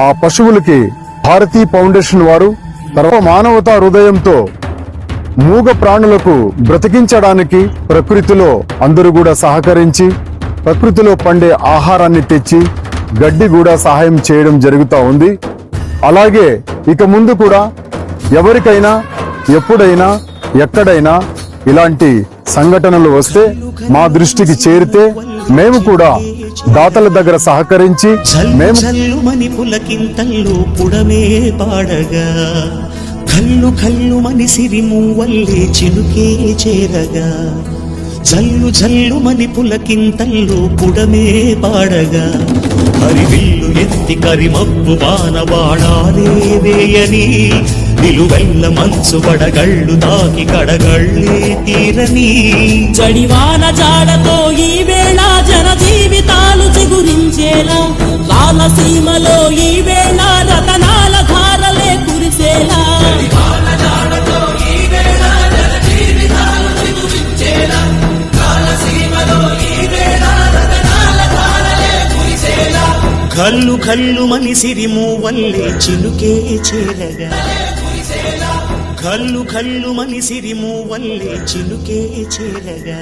ఆ పశువులకి భారతీ ఫౌండేషన్ వారు తర్వాత మానవతా హృదయంతో మూగ ప్రాణులకు బ్రతికించడానికి ప్రకృతిలో అందరూ కూడా సహకరించి ప్రకృతిలో పండే ఆహారాన్ని తెచ్చి గడ్డి కూడా సహాయం చేయడం జరుగుతూ ఉంది. అలాగే ఇక ముందు కూడా ఎవరికైనా ఎప్పుడైనా ఎక్కడైనా ఇలాంటి సంఘటనలు వస్తే మా దృష్టికి చేరితే మేము కూడా దాతల దగ్గర సహకరించి జల్లు మేము పులకింతల్లు పుడమే పాడగా. కల్లు కల్లుమని సిరిమువ్వల్లే చిలుకే చేరగా. జల్లు జల్లుమని పులకింతల్లు పుడమే పాడగా. హరివిల్లు ఎత్తి కరిమప్పు వాన బాణాలే వేయని. నిలువెల్ల మంచు వడగళ్ళు తాకి కడగళ్ళే తీరని. జడివాన జాడతో సీమలో ఈ వేళ రతనాల ధారలే కురిసేలా. కళ్ళు కళ్ళు మనిసిరి మూవల్లే చిలుకే చేరగా కళ్ళు కళ్ళు మనిసిరి మూవల్లే చిలుకే చేరగా